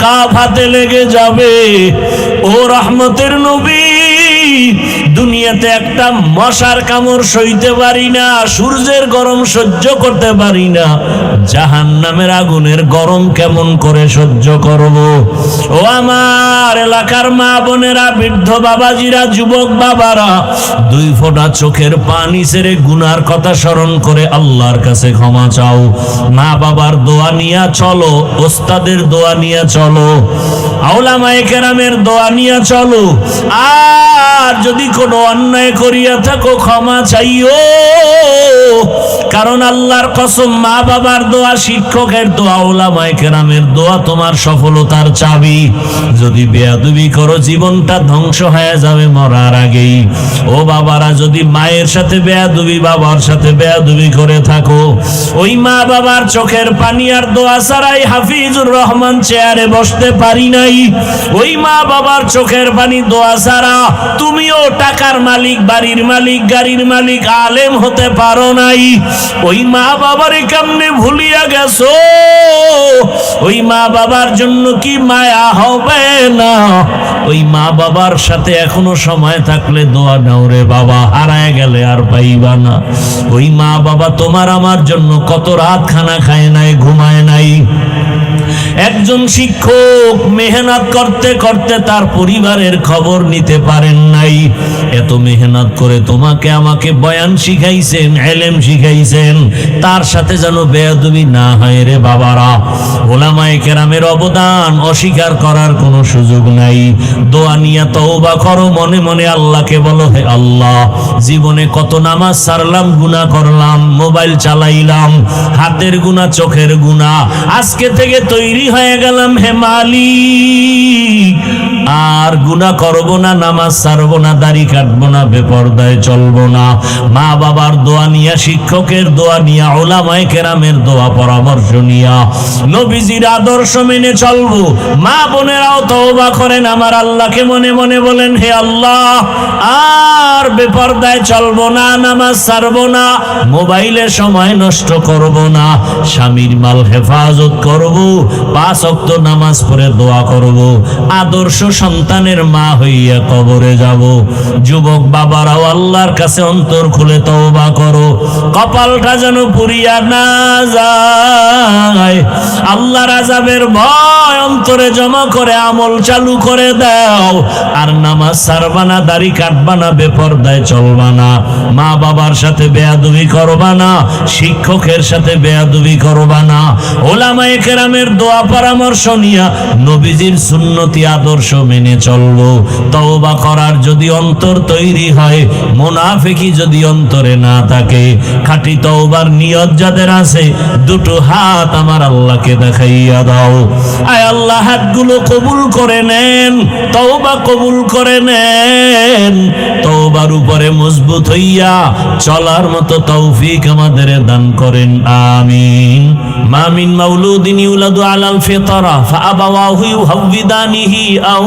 Cup হাতে লেগে যাবে। ও রহমতের নবী দুনিয়াতে একটা মশার কামড় সইতে পারি না, সূর্যের গরম সহ্য করতে পারি না। জাহান নামের আগুনের গরম কেমন করে সহ্য করব? ও আমার এলাকার মা বোনেরা, বৃদ্ধ বাবাজিরা, যুবক বাবারা, দুই ফোঁটা চোখের পানি ছেড়ে গুনার কথা স্মরণ করে আল্লাহর কাছে ক্ষমা চাও। মা বাবার দোয়া নিয়া চলো, ওস্তাদের দোয়া নিয়া চলো, আউলামায়ে কেরামের দোয়া নিয়া চলো। আর যদি কোনো অন্যায় করিয়া থাকো, ক্ষমা চাইও। কারণ আল্লাহর কসম, মা বাবার দোয়া, শিক্ষকের দোয়া, ওলামায়ে কেরামের দোয়া তোমার সফলতার চাবি। যদি বেয়াদবি করো, জীবনটা ধ্বংস হয়ে যাবে মরার আগেই। ও বাবারা, যদি মায়ের সাথে বেয়াদবি, বাবার সাথে বেয়াদবি করে থাকো, ওই মা বাবার চোখের পানি আর দোয়া ছাড়াই হাফিজুর রহমান চেয়ারে বসতে পারি নাই। ওই মা বাবার চোখের পানি দোয়া ছাড়া তুমিও টাকার মালিক, বাড়ির মালিক, গাড়ির মালিক, আলেম হতে পারো নাই। ওই মা বাবার কেমনে ভুলিয়া গেছো? ওই মা বাবার জন্য কি মায়া হবে না? ওই মা বাবার সাথে এখনও সময় থাকলে দোয়া নাও রে বাবা, হারায় গেলে আর পাইবা না। ওই মা বাবা তোমার আমার জন্য কত রাত খানা খায় নাই, ঘুমায় নাই। একজন শিক্ষক মেহনত করতে করতে তার পরিবারের খবর নিতে পারেন নাই। এত মেহনত করে তোমাকে আমাকে বয়ান শিখাইছেন, এলেম শিখাইছেন, তার সাথে যেন বেয়াদবি না হয় রে বাবারা। ওলামায়ে কেরামের অবদান অস্বীকার করার কোনো সুযোগ নাই। দোয়া নিয়া তওবা করো, মনে মনে আল্লাহকে বলো, হে আল্লাহ, জীবনে কত নামাজ সারলাম, গুনাহ করলাম, মোবাইল চালাইলাম, হাতের গুনাহ, চোখের গুনাহ, আজকে থেকে তৈরি হয়ে গেলাম, হে মালিক। আর গুনাহ করব না, নামাজ ছাড়বো না, দাড়ি কাটবো না, বেপরদায় চলবো না। মা বাবার দোয়া নিয়া, শিক্ষকের দোয়া নিয়া, ওলামায়ে কেরামের দোয়া পরামর্শ নিয়া। নবীজির আদর্শ মেনে চলবো। মা বোনেরাও তওবা করেন। আমার আল্লাহকে মনে মনে বলেন, হে আল্লাহ, আর বেপরদায় চলবো না, নামাজ ছাড়বো না, মোবাইলে সময় নষ্ট করব না, স্বামীর মাল হেফাজত করব, পাঁচ অক্ত নামাজ পড়ে দোয়া করব, আদর্শ সন্তানের মা হইয়া কবরে যাব। যুবক বাবারাও আল্লাহর কাছে অন্তর খুলে তওবা করো। কপালটা যেন পুরিয়া না যায়। আল্লাহর আজাবের ভয় অন্তরে জমা করে, আমল চালু করে দাও। আর নামাজ সারবা না, দাড়ি কাটবা না, বেপরদায় চলবা না। মা বাবার সাথে বেয়াদুবি করবা না, শিক্ষকের সাথে বেয়াদুবি করবা না। ওলামায়ে কেরামের দোয়া পরামর্শ নিয়া নবীজির সুন্নতি আদর্শ মেনে চলবো। তওবা করার যদি অন্তর তৈরি হয় মোনাফেকি যদি অন্তরে না থাকে, খাঁটি তওবার নিয়ত যাদের আছে, দুটো হাত আমার আল্লাহকে দেখাইয়া দাও। আয় আল্লাহ, হাতগুলো কবুল করে নেন, তওবা কবুল করে নেন। তওবার উপরে মজবুত হইয়া চলার মতো তৌফিক আমাদের দান করেন, আমিন। মামিন মাউলুদিন ইউলাদু আলাল ফিতরা, ফাআবাওয়াহু ইউহাউবিদানিহি আও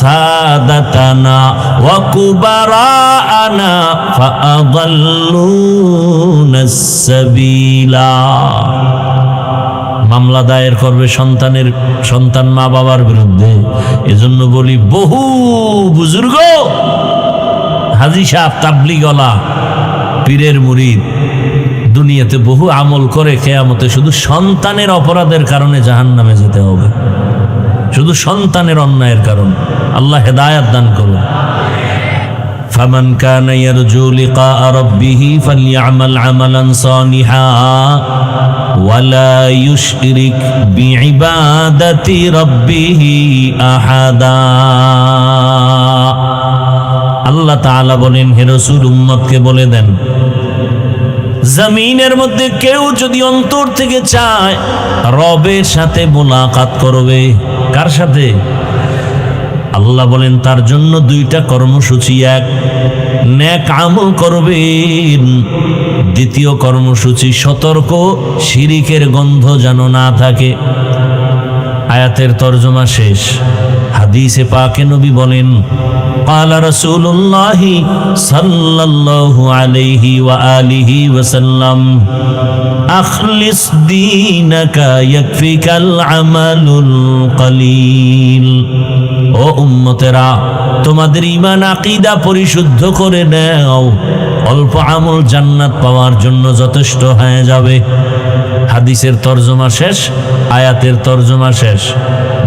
সাদাতানা ওয়া কুবারানা ফাআদাল্লুনা সাবিলা মামলা দায়ের করবে সন্তানের, সন্তান মা বাবার বিরুদ্ধে। এজন্য বলি, বহু বুজুর্গ, হাজি সাহেব তাবলিগলা, পীরের মুরিদ, দুনিয়াতে বহু আমল করে, কেয়ামতে শুধু সন্তানের অপরাধের কারণে জাহান নামে যেতে হবে। শুধু সন্তানের অন্যায়ের কারণ আল্লাহ হেদায়াত দান করুন فمن كان يرجو لقاء ربه فليعمل عملا صالحا ولا يشرك بعبادة ربه أحدا আল্লাহ তাআলা বলেন হে রসুল উম্মতকে বলে দেন জমিনের মধ্যে কেউ যদি অন্তর থেকে চায় রবের সাথে মোলাকাত করবে কার সাথে আল্লাহ বলেন তার জন্য দুইটা কর্মসূচি এক ন্যাক আমল করবেন দ্বিতীয় কর্মসূচি সতর্ক শিরিকের গন্ধ যেন না থাকে আয়াতের তর্জমা শেষ হাদিসে পাকে নবী বলেন قال رسول الله صلى الله عليه وآله وسلم আখলিস دينك, يكفيك العمل القليل. ও উম্মতেরা, তোমাদের ইমান আকিদা পরিশুদ্ধ করে নেও। অল্প আমল জান্নাত পাওয়ার জন্য যথেষ্ট হয়ে যাবে। হাদিসের তর্জমা শেষ, আয়াতের তর্জমা শেষ।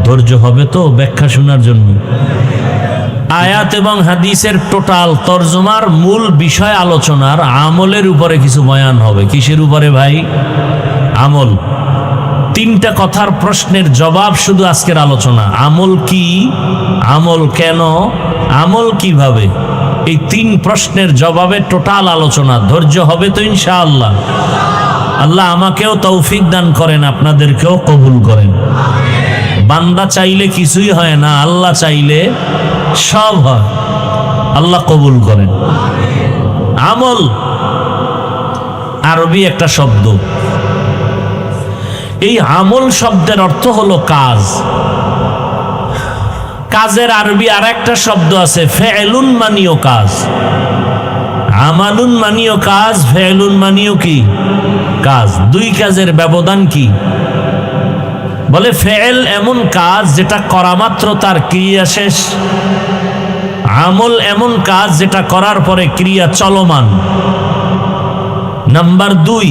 ধৈর্য হবে তো ব্যাখ্যা শোনার জন্য। আয়াত এবং হাদিসের টোটাল তর্জমার মূল বিষয় আলোচনার আমলের উপরে কিছু বয়ান হবে। কিসের উপরে ভাই? আমল। তিনটা কথার প্রশ্নের জবাব শুধু আজকের আলোচনা। আমল কি? আমল কেন? আমল কীভাবে? এই তিন প্রশ্নের জবাবে টোটাল আলোচনা। ধৈর্য হবে তো ইনশাআল্লাহ। আল্লাহ আমাকেও তৌফিক দান করেন, আপনাদেরকেও কবুল করেন। বান্দা চাইলে কিছুই হয় না, আল্লাহ চাইলে সব হয়। আল্লাহ কবুল করেন। আমল, আরবি একটা শব্দ। এই আমল শব্দের অর্থ হলো কাজ। কাজের আরবি আর একটা শব্দ আছে, ফেলুন মানিও কাজ। আমালুন মানিও কাজ, ফেলুন মানিও কি? কাজ। দুই কাজের ব্যবধান কি? বলে, ফেল এমন কাজ যেটা করা মাত্র তার ক্রিয়া শেষ। আমল এমন কাজ যেটা করার পরে ক্রিয়া চলমান। নাম্বার দুই,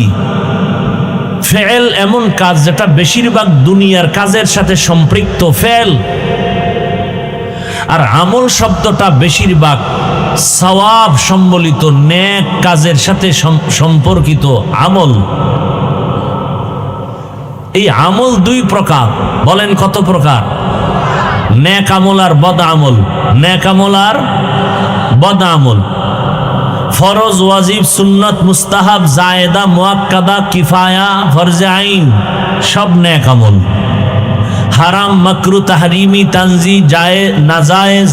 ফেল এমন কাজ যেটা বেশিরভাগ দুনিয়ার কাজের সাথে সম্পৃক্ত, ফেল। আর আমল শব্দটা বেশিরভাগ সওয়াব সম্বলিত ন্যাক কাজের সাথে সম্পর্কিত আমল। এই আমল দুই প্রকার। বলেন কত প্রকার? ন্যাক আমল আর বদ আমল। ন্যাক আমল আর বদ আমল। ফরজ, ওয়াজিব, সুন্নত, মুস্তাহাব, জায়েদা, মোয়াক্কাদা, কিফায়া, ফরজে আইন, সব ন্যাক আমল। হারাম, মকরু, তাহরিমি, তানজি, জায়ে, নাজায়েজ,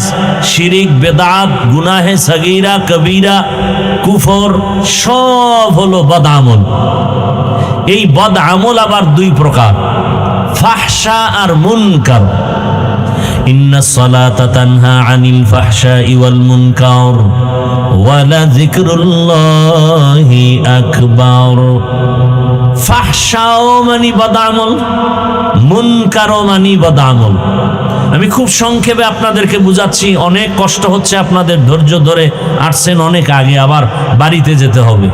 শিরিক, বেদাত, গুনাহে, সগীরা, কবিরা, কুফর, সব হলো বদ আমল। এই বদ আমল আবার দুই প্রকার। ফাহশা আর মুনকার। ইন্না ফাহশাই ওয়াল মানি বদ আমল, মুনকারও মানি আমি খুব সংক্ষেপে আপনাদেরকে বুঝাচ্ছি, অনেক কষ্ট হচ্ছে আপনাদের ধৈর্য ধরে আসছেন, অনেক আগে আবার বাড়িতে যেতে হবে।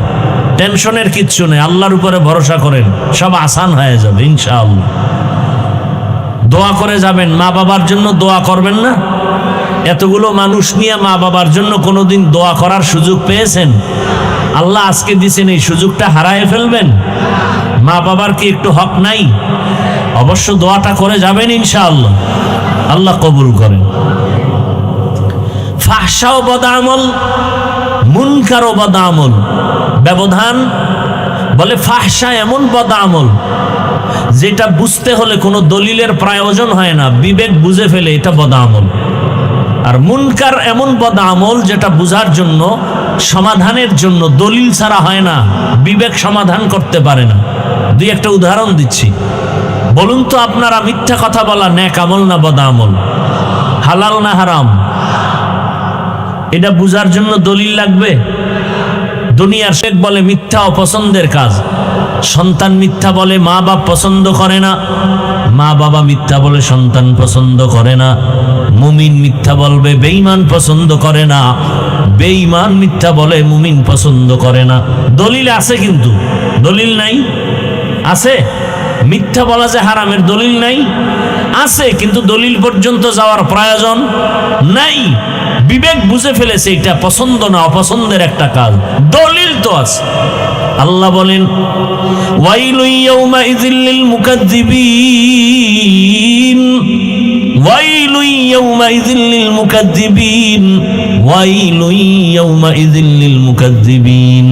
টেনশনের কিচ্ছু নেই, আল্লাহর উপরে ভরসা করেন, সব আসান হয়ে যাবে, ইনশাআল্লাহ। দোয়া করে যাবেন, মা বাবার জন্য দোয়া করবেন না? এতগুলো মানুষ নিয়ে মা বাবার জন্য কোনোদিন দোয়া করার সুযোগ পেয়েছেন? আল্লাহ আজকে দিছেন, এই সুযোগটা হারায় ফেলবেন? মা বাবার কি একটু হক নাই? অবশ্য দোয়াটা করে যাবেন, ইনশাআল্লাহ। আল্লাহ কবুল করেন। ফাহসাও বদামল মুনকারও বদামল ব্যবধান? বলে ফাহসা এমন বদামল যেটা বুঝতে হলে কোনো দলিলের প্রয়োজন হয় না, বিবেক বুঝে ফেলে এটা বদামল আর মুনকার এমন বদামল যেটা বুঝার জন্য, সমাধানের জন্য দলিল ছাড়া হয় না, বিবেক সমাধান করতে পারে না। দুই একটা উদাহরণ দিচ্ছি। বলুন তো আপনারা মিথ্যা কথা বলা ন্যাক আমল না বদামল হালাল না হারাম? এটা বুঝার জন্য দলিল লাগবে? দুনিয়ার শেখ বলে মিথ্যা অপছন্দের কাজ। সন্তান মিথ্যা বলে মা বাপ পছন্দ করে না। মা বাবা মিথ্যা বলে সন্তান পছন্দ করে না। মুমিন মিথ্যা বলবে, বেঈমান পছন্দ করে না। বেঈমান মিথ্যা বলে মুমিন পছন্দ করে না। দলিল আছে কিন্তু। দলিল নাই? আছে? মিথ্যা বলা যে হারামের দলিল নাই? আছে, কিন্তু দলিল পর্যন্ত যাওয়ার প্রয়োজন নাই। বিবেক বুঝে ফেলেছে এটা পছন্দ না অপছন্দের একটা কাজ। দলিল তো আছে। আল্লাহ বলেন ওয়াইলুইয়াউমা ইযিল্লিল ইযিল লিল মুকাজ্জিবিন ওয়াইলু ইয়াউমাইযিল লিল মুকাজ্জিবিন ওয়াইলু ইয়াউমাইযিল লিল মুকাজ্জিবিন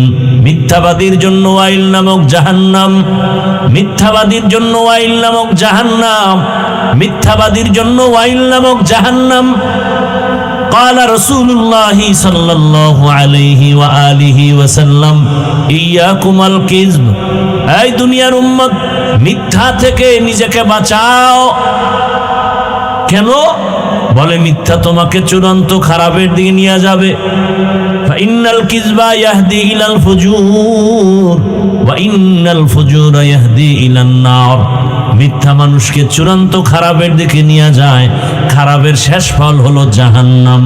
মিথ্যাবাদীর জন্য ওয়াইল নামক জাহান্নাম মিথ্যাবাদীর জন্য ওয়াইল নামক জাহান্নাম মিথ্যাবাদীর জন্য ওয়াইল নামক জাহান্নাম قال رسول الله صلى الله عليه وآله وسلم إياكم الكذب এই দুনিয়ার উম্মত মিথ্যা থেকে নিজেকে বাঁচাও কেন? বলে, মিথ্যা তোমাকে চূড়ান্ত খারাপের দিকে নিয়ে যাবে। ইন্নাল কিজবা ইয়াহদি ইলাল ফুজুর, ওয়া ইন্নাল ফুজুরা ইয়াহদি ইলান নার। মিথ্যা মানুষকে চূড়ান্ত খারাপের দিকে নিয়ে যায়। খারাপের শেষ ফল হলো জাহান্নাম।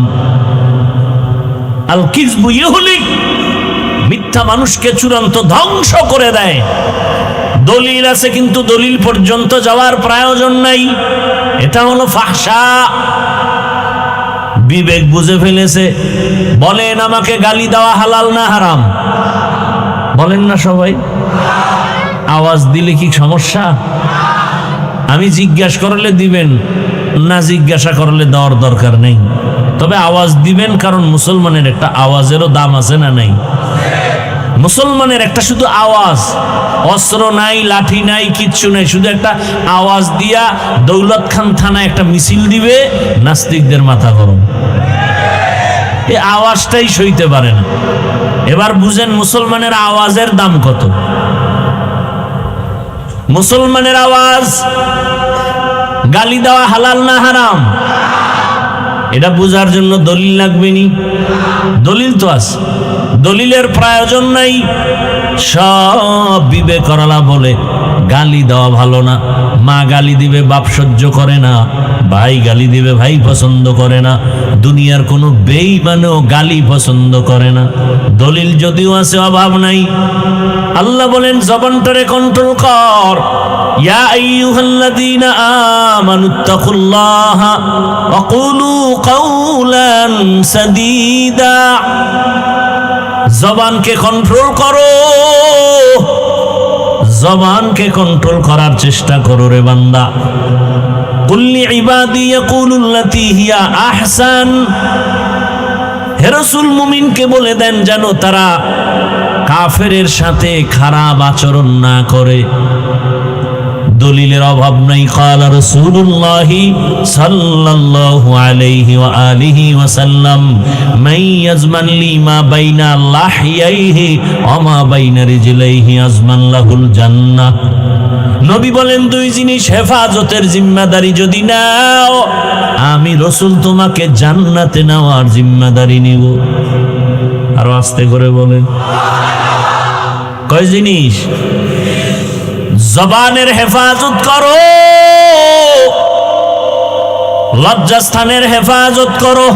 আল কিজবু ইহুলিক মিথ্যা মানুষকে চূড়ান্ত ধ্বংস করে দেয়। দলিল আছে, কিন্তু দলিল পর্যন্ত যাওয়ার প্রয়োজন নাই। এটা হলো ফাহসা বিবেক বুঝে ফেলেছে। বলেন আমাকে গালি দেওয়া হালাল না হারাম? বলেন না সবাই। আওয়াজ দিলে কি সমস্যা? আমি জিজ্ঞাসা করলে দিবেন, না জিজ্ঞাসা করলে দেওয়ার দরকার নেই। তবে আওয়াজ দিবেন, কারণ মুসলমানের একটা আওয়াজেরও দাম আছে না নেই? মুসলমানের একটা শুধু আওয়াজ, অস্ত্র নাই, লাঠি নাই, কিচ্ছু নাই, শুধু একটা আওয়াজ দিয়া দৌলত খান থানায় একটা মিছিল দিবে, নাস্তিকদের মাথা গরম। এই আওয়াজটাই সইতে পারে না। এবার বুঝেন মুসলমানের আওয়াজের দাম কত। মুসলমানের আওয়াজ, গালি দেওয়া হালাল না হারাম? এটা বোঝার জন্য দলিল লাগবে নি? দলিল তো আছে। দলিলের প্রয়োজন নাই। সব বিবেক করালা বলে, গালি দেওয়া ভালো না। মা গালি দিবে, বাপ সহ্য করে না। ভাই গালি দিবে, ভাই পছন্দ করে না। দুনিয়ার কোনো বেইমানেও গালি পছন্দ করে না। দলিল যদিও আছে, অভাব নাই। আল্লাহ বলেন জবানটারে কন্ট্রোল কর। ইয়া আইয়ুহাল্লাযীনা আমানুত্তাকুল্লাহা ওয়া কুলু কাওলান সাদীদা। জবানকে কন্ট্রোল করো। জবানকে কন্ট্রোল করার চেষ্টা করো রে বান্দা। কুল্লি ইবাদি ইয়াকুলুল্লাতী হিয়া আহসান। হে রাসূল মুমিনকে বলে দেন যেন তারা কাফেরের সাথে খারাপ আচরণ না করে। দলিলের অভাব নাই। কালা রাসূলুল্লাহি সাল্লাল্লাহু আলাইহি ওয়া আলিহি ওয়া সাল্লাম মান ইয়াজমান মা বাইনা লাহিয়াইহি ওয়া মা বাইনা রিজলাইহি আজমান লাহুল জান্নাহ। নবী বলেন, দুই জিনিস হেফাজতের জিম্মাদারি যদি নাও, আমি রসুল তোমাকে জান্নাতে নেওয়ার জিম্মাদারি নিব। আরও আস্তে করে বলেন। কয় জিনিস? জবানের হেফাজত করো লজ্জাস্থানের হেফাজত করো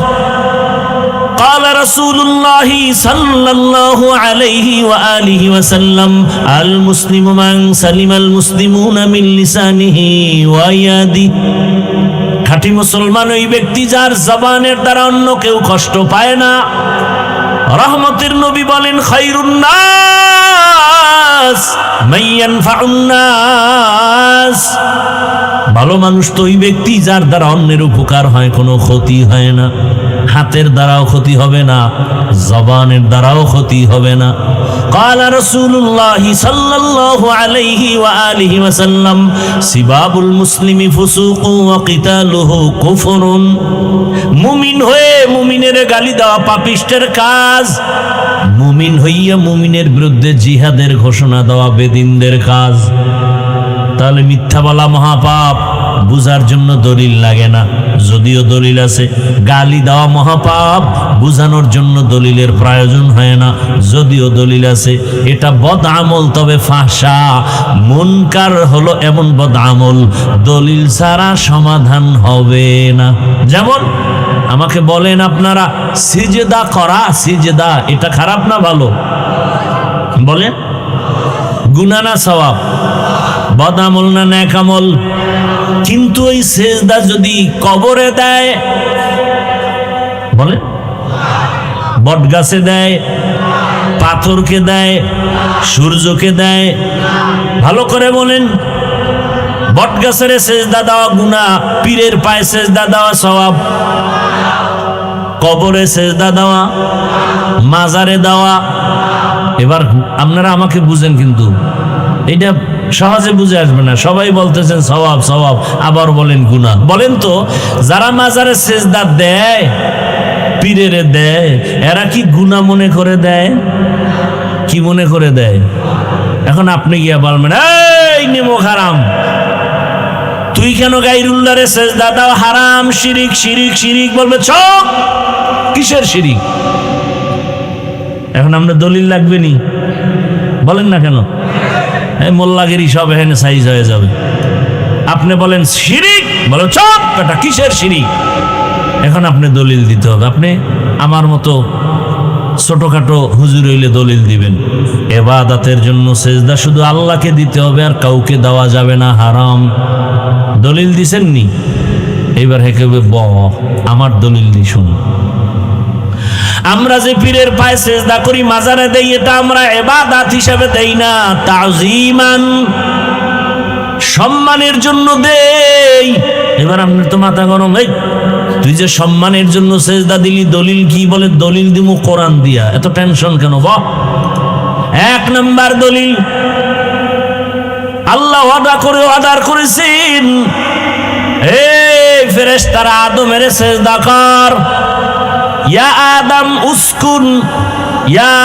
قال رسول الله صلى الله عليه وآله وسلم المسلم من سلم المسلمون من لسانه ويده খাঁটি মুসলমান ওই ব্যক্তি যার জবানের দ্বারা অন্য কেউ কষ্ট পায় না রহমতের নবী বলেন মাইয়ান ভালো মানুষ তো ওই ব্যক্তি যার দ্বারা অন্যের উপকার হয়, কোনো ক্ষতি হয় না। হাতের দ্বারাও ক্ষতি হবে না জবানের দ্বারাও ক্ষতি হবে না قال رسول الله صلى الله عليه وآله وسلم سباب المسلم فسوق وقتاله كفر মুমিন হয়ে মুমিনের গালি দেওয়া পাপিষ্টের কাজ মুমিন হইয়া মুমিনের বিরুদ্ধে জিহাদের ঘোষণা দেওয়া বেদিনদের কাজ তাহলে মিথ্যা বলা মহাপাপ বুঝার জন্য দলিল লাগে না। যদিও দলিল আছে, গালি দেওয়া মহাপাপ বুঝানোর জন্য দলিলের প্রয়োজন হয় না। যদিও দলিল আছে, এটা বদ আমল তবে ফাঁসা। মুনকার হলো এমন বদ আমল দলিল ছাড়া সমাধান হবে না। যেমন আমাকে বলেন আপনারা, সিজেদা করা, সিজেদা, এটা খারাপ না ভালো? বলেন। গুনানা সওয়াব। বদামল না ন্যাকামল? কিন্তু ওই সেজদা যদি কবরে দেয়, বলে? বট গাছে দেয়, পাথরকে দেয়, সূর্যকে দেয়, ভালো করে বলেন। বট গাছের সেজদা দেওয়া গুণা পীরের পায়ে সেজদা দেওয়া সওয়াব, কবরে সেজদা দেওয়া, মাজারে দেওয়া। এবার আপনারা আমাকে বুঝেন কিন্তু, এটা সহজে বুঝে আসবে না। সবাই বলতেছেন, সওয়াব সওয়াব, আবার বলেন গুণা বলেন তো, যারা মাজারে সেজদা দেয়, পীরেরে দেয়, এরা কি গুণা মনে করে দেয়? কি মনে করে দেয়? এখন আপনি গিয়া বলবেন, এই নেমো হারাম। তুই কেন গাইরুল্লারে সেজদা দাও? হারাম, শিরিক শিরিক শিরিক বলবে চোখ কিসের শিরিক? এখন আমরা দলিল লাগবে নি? বলেন না কেন? মোল্লাগিরি সব এখানে সাইজ হয়ে যাবে। আপনি বলেন, শিরিক? বলো, চপ, এটা কিসের শিরিক? এখন আপনি দলিল দিতে হবে। আপনি আমার মতো ছোটখাটো হুজুর হইলে দলিল দিবেন। এবাদাতের জন্য সেজদা শুধু আল্লাহকে দিতে হবে আর কাউকে দেওয়া যাবে না, হারাম। দলিল দিছেন নি এইবার হেকে ব আমার দলিল দি শুন। আমরা যে পীরের পায়ে সেজদা করি, মাজারে দেই, এটা আমরা এবাদাত হিসাবে দেই না, তাজিমান। সম্মানের জন্য দেই। এবার আপনার তো মাথা গরম, এই, তুই যে সম্মানের জন্য সেজদা দিলি, দলিল কি বলে? দলিল দিমু কোরআন দিয়া। এত টেনশন কেন বাহ এক নাম্বার দলিল, আল্লাহ অর্ডার করে, অর্ডার করেছেন, এই ফেরেশতারা আদমের সেজদা কর। ইয়া আদম উসকুন। ইয়া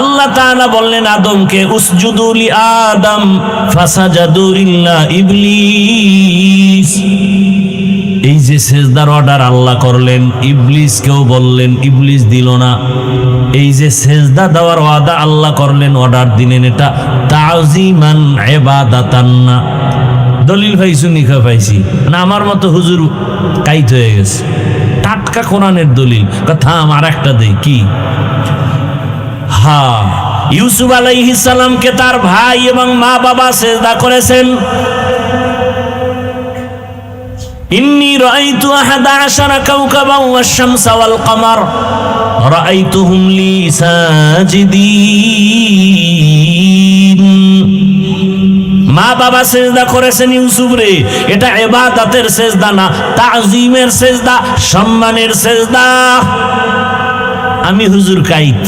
আল্লাহ তাআলা বললেন আদমকে উসজুদুলি আদম ফাসাজাদু ইল্লা ইবলিস। এই যে সেজদার অর্ডার আল্লাহ করলেন, ইবলিসকেও বললেন, ইবলিস দিল না। এই যে সেজদা দেওয়ার ওয়াদা আল্লাহ করলেন, অর্ডার দিলেন এটা তাজিমান ইবাদাতান না। দলিল পাইছু নিখা পাইছি। না, আমার মতো হুজুর কাইত হয়ে গেছে। টাটকা কোরআনের দলিল কথা আমার একটা দেই কি হা ইউসুফ আলাইহিস সালামকে তার ভাই এবং মা বাবা সেজদা করেছেন إني رأيت أحد عشر كوكبا والشمس والقمر رأيتهم لي ساجدين মা বাবা সেজদা করেছেন ইউসুফ রে। এটা এবাদাতের সেজদা না, তাজিমের সেজদা, সম্মানের সেজদা। আমি হুজুর কাইত।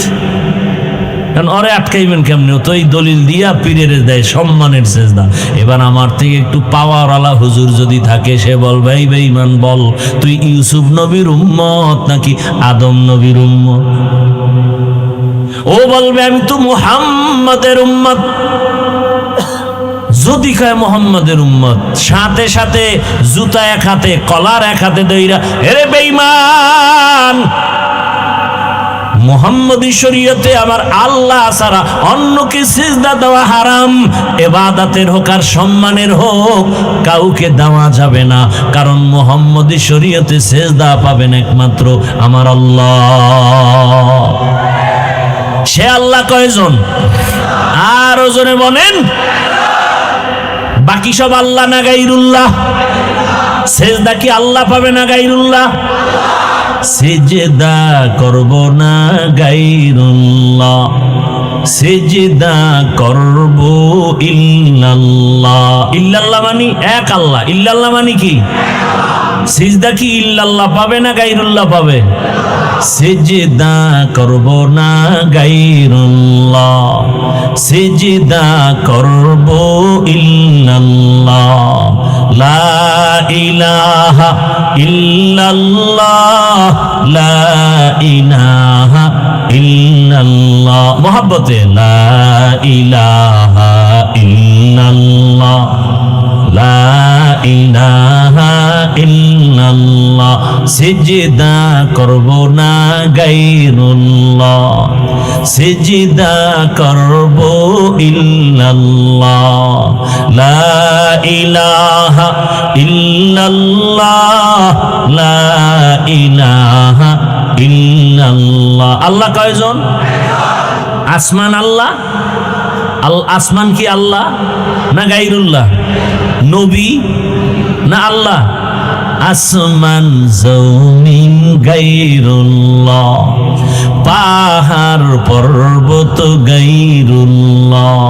কারণ ওরে আটকাইবেন কেমনি? তো এই দলিল দিয়া পীরের দেয় সম্মানের সেজদা। এবার আমার থেকে একটু পাওয়ারওয়ালা হুজুর যদি থাকে, সে বলবে, এই বেঈমান, বল, তুই ইউসুফ নবীর উম্মত নাকি আদম নবীর উম্মত? ও বলবে, আমি তো মুহাম্মাদের উম্মত। যদি কয় মোহাম্মদের উম্মত, সাথে সাথে জুতা এক হাতে, কলার এক হাতে দইরা, এরে বেঈমান, মোহাম্মদী শরীয়তে আমার আল্লাহ ছাড়া অন্যকে সিজদা দেওয়া হারাম। এবাদাতের হোক আর সম্মানের হোক, কাউকে দেওয়া যাবে না। কারণ মোহাম্মদী শরীয়তে সেজদা পাবেন একমাত্র আমার আল্লাহ। সে আল্লাহ কয়জন? আর ওজনে বলেন। বাকি সব আল্লাহ না গাইরুল্লাহ? সেজদা কি আল্লাহ পাবে না গাইরুল্লাহ? সেজদা করব না গাইরুল্লাহ। সেজদা করব ইল্লাল্লাহ। ইল্লাল্লাহ মানে? এক আল্লাহ। ইল্লাল্লাহ মানে কি? সিজদা কি ইল্লাল্লাহ পাবে না গাইরুল্লাহ পাবে? সেজদা করব না গাইরুল্লাহ। সেজদা করব ইল্লাল্লাহ। লা ইলাহা ইল্লাল্লাহ। লা ইলাহা ইল্লাল্লাহ। মোহাব্বতে, লা ইলাহা ইল্লাল্লাহ। লা ইলাহা ইল্লাল্লাহ, সিজদা করব না গায়রুল্লাহ, সিজদা করব ইল্লাল্লাহ, লা ইলাহা ইল্লাল্লাহ, লা ইলাহা ইল্লাল্লাহ। আল্লাহ কয়জন? আসমান আল্লাহ। আল আসমান কি আল্লাহ না গাইরুল্লাহ নবী না আল্লাহ? আসমান জমিন গাইরুল্লাহ, পাহাড় পর্বত গাইরুল্লাহ,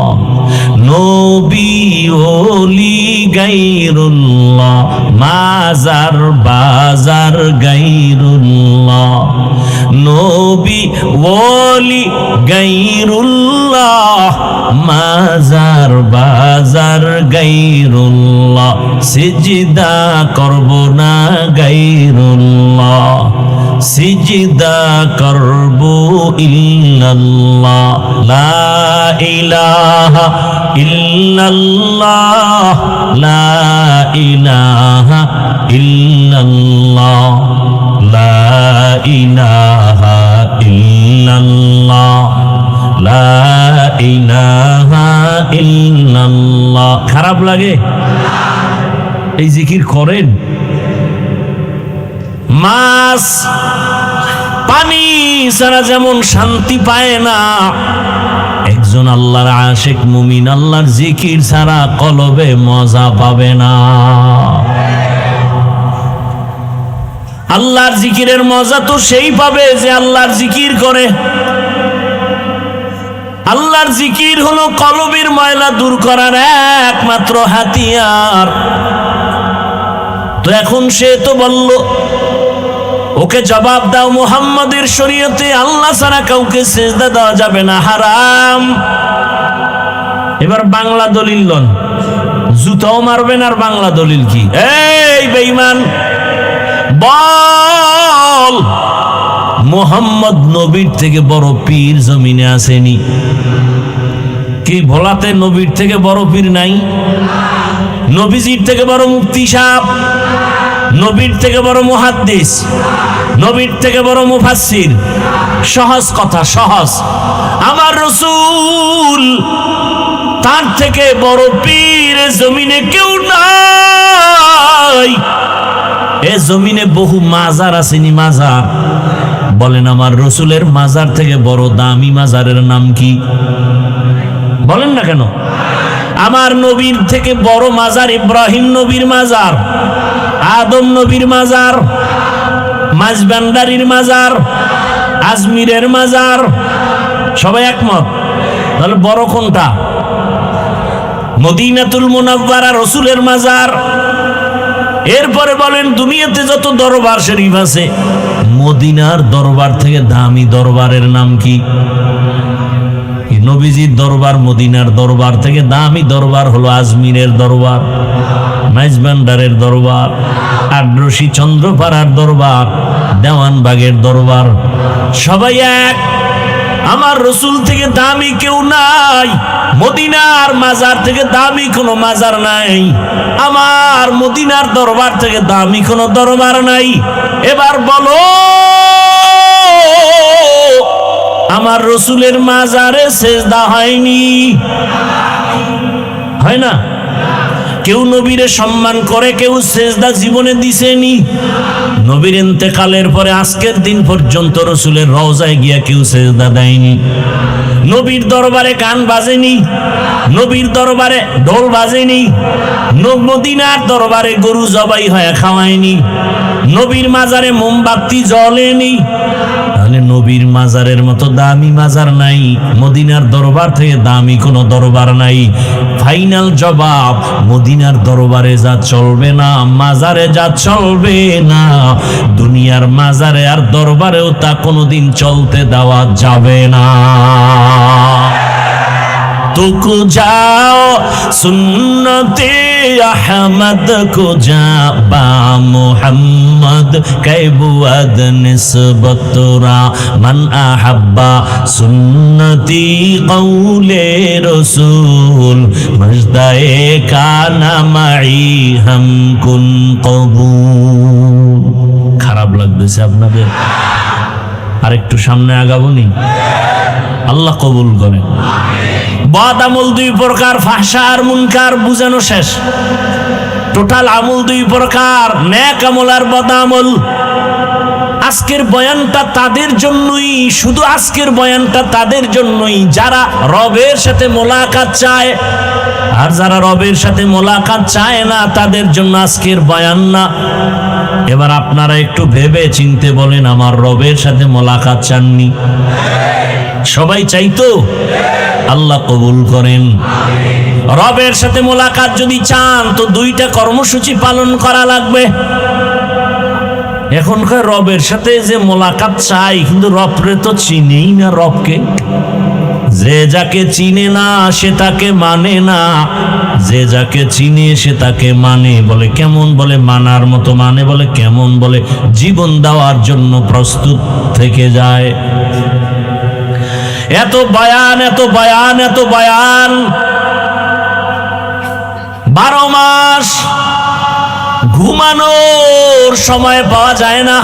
নবী ওলি গাইরুল্লাহ, মাজার বাজার গাইরুল্লাহ, নবী ওলি গাইরুল্লাহ, মাজার বাজার গাইরুল্লাহ। সিজদা করব না গাইরুল্লাহ সিজদা করব ইল্লাল্লাহ। লা ইলাহা ইল্লাল্লাহ। লা ইলাহা ইল্লাল্লাহ। লা ইলাহা ইল্লাল্লাহ। লা ইলাহা ইল্লাল্লাহ। খারাপ লাগে? এই জিকির করেন। মাছ, পানি ছাড়া যেমন শান্তি পায় না, একজন আল্লাহর আশেক মুমিন আল্লাহর জিকির ছাড়া কলবে মজা পাবে না। আল্লাহর জিকিরের মজা তো সেই পাবে যে আল্লাহর জিকির করে। আল্লাহর জিকির হলো কলবের ময়লা দূর করার একমাত্র হাতিয়ার। এখন সে তো বলল, ওকে জবাব দাও মুহাম্মাদের শরীয়তে, আল্লাহ ছাড়া কাউকে সেজদা দেওয়া যাবে না, হারাম। এবার বাংলা দলিল লন। জুতাও মারবেন আর বাংলা দলিল কি? এই বেঈমান, বল, মোহাম্মদ নবীর থেকে বড় পীর জমিনে আসেনি। কি ভোলাতে নবীর থেকে বড় পীর নাই? নবীজির থেকে বড় মুক্তি সাপ নবীর থেকে বড় মুহাদ্দিস, নবীর থেকে বড় মুফাসসির। সহজ কথা, সহজ। আমার রসুল তার থেকে বড় পীর জমিনে কেউ নাই। এ জমিনে বহু মাজার আসেনি মাজার? বলেন, আমার রসুলের মাজার থেকে বড় দামি মাজারের নাম কি? বলেন না কেন? আমার নবীর থেকে বড় মাজার ইব্রাহিম নবীর মাজার। আদম নবীর মাজার মাঝবান্ডারির মাজার, আজমিরের মাজার, সবাই একমত? তাহলে বড় কোনটা? মদিনাতুল মুনাব্বারা রসুলের মাজার। এরপরে বলেন, দুনিয়াতে যত দরবার শরীফ আছে, মদিনার দরবার থেকে দামি দরবারের নাম কি নবীজির দরবার, মদিনার দরবার থেকে দামি দরবার হলো আজমিরের দরবার। মাইজবান্ডারের দরবার আড্রসি চন্দ্রপাড়ার দরবার, দেওয়ানবাগের দরবার, সবাই এক। আমার রসুল থেকে দামি কেউ নাই, মদিনার মাজার থেকে দামি কোনো মাজার নাই, আমার মদিনার দরবার থেকে দামি কোনো দরবার নাই। এবার বলো, আমার রসুলের মাজারে সেজদা হয়নি? হয় না? কেউ নবীরে সম্মান করে, কেউ সেজদা জীবনে দিছেনি। নবীর ইন্তেকালের পরে আজকের দিন পর্যন্ত রসুলের রওজায় গিয়া কেউ সেজদা দেয়নি। নবীর দরবারে গান বাজেনি, নবীর দরবারে ঢোল বাজেনি মদিনার দরবারে গরু জবাই হয়ে খাওয়ায়নি, নবীর মাজারে মোমবাতি জ্বলেনি তাহলে নবীর মাজারের মতো দামি মাজার নাই, মদিনার দরবার থেকে দামি কোনো দরবার নাই। ফাইনাল জবাব, মদিনার দরবারে যা চলবে না, মাজারে যা চলবে না। দুনিয়ার মাজারে আর দরবারেও তা কোনোদিন চলতে দেওয়া যাবে না। तुक जाओ सुन्नते अहमद को जा बा मोहम्मद कैबुअद निस्बतरा मन अहब्बा सुन्नती कौले रसूल मजदाए काना माई हम कुन কবুল খারাপ লাগতেছে আপনাদের আর একটু সামনে আগাবো নি? আল্লাহ কবুল করেন। বদ আমল দুই প্রকার ফাঁসা আর মুনকার বুঝানো শেষ। টোটাল আমল দুই প্রকার ন্যাক আমল আর বদ আমল। আজকের বয়ানটা তাদের জন্যই, শুধু আজকের বয়ানটা তাদের জন্যই। যারা রবের সাথে মোলাকাত চায়, আর যারা রবের সাথে মোলাকাত চায় না, তাদের জন্য আজকের বয়ান না। এবার আপনারা একটু ভেবে চিনতে বলেন, আমার রবের সাথে মোলাকাত চাননি। সবাই চাইতো আল্লাহ কবুল করেন। রবের সাথে মোলাকাত যদি চান, তো দুইটা কর্মসূচি পালন করা লাগবে। এখনকার রবের সাথে যে মোলাকাত চাই, কিন্তু রবরে তো চিনেই না রবকে। যে যাকে চিনে না, সে তাকে মানে না। যে যাকে চিনে, সে তাকে মানে। বলে কেমন, বলে মানার মতো মানে বলে কেমন, বলে জীবন দেওয়ার জন্য প্রস্তুত থেকে যায়। এত বায়ান এত বায়ান, এত বয়ান। বারো মাস ঘুমানোর সময় পাওয়া যায় না।